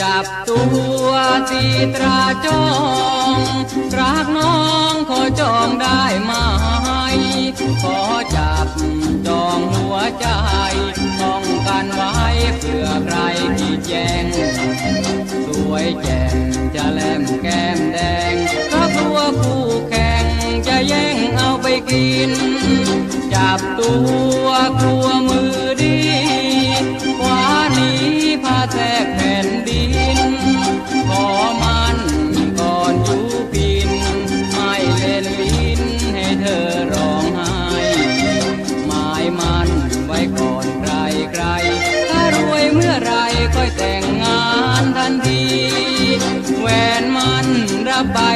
จับตัวสีตราจองรักน้องขอจองได้ไหมขอจับจองหัวใจป้องกันไว้เพื่อใครที่แจ้งสวยแจ่มจะแลมแก้มแดงเพราตัวคู่แข่งจะแย่งเอาไปกิน จับตัวกลัวมือ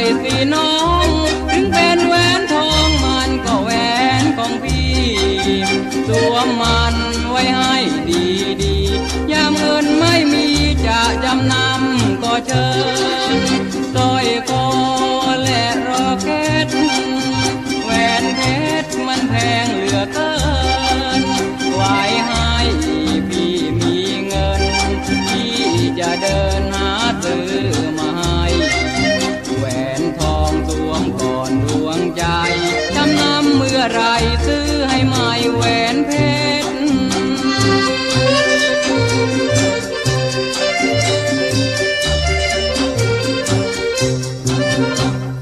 รั องสวมก่อนดวงใจจำนำเมื่อไรซื้อให้ใหม่แหวนเพชร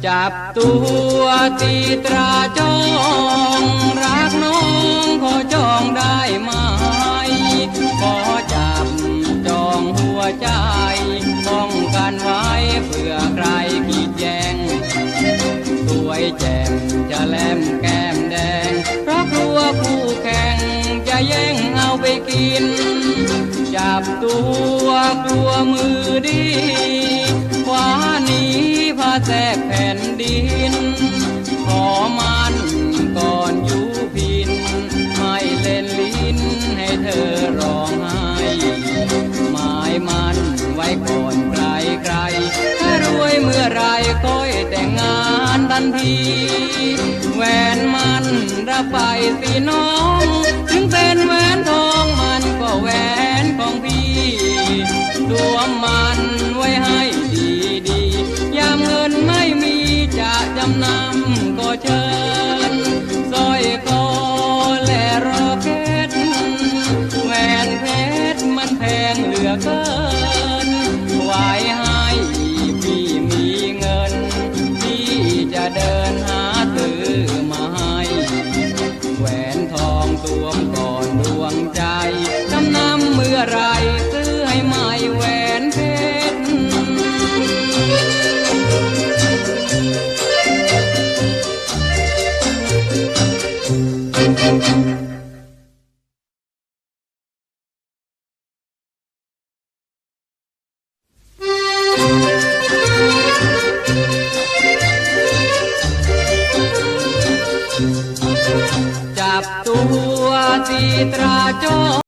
จับตัวตีตราจองรักน้องขอจองได้ไหมขอจับจองหัวใจป้องกันไว้ แจ่มจะแลมแก้มแดง เพราะกลัวคู่แข่งจะแย่งเอาไปกิน จับตัวกลัวมือดีขวาหนีพาแทกแผ่นดิน ขอมันก่อนอยู่พิน ไม่เล่นลิ้นให้เธอ ทันที แหวนมันระบไปสิน้อง สวมก่อนดวงใจจำนำเมื่อไรซื้อให้ใหม่แหวนเพชร จับตัวตีตราจอ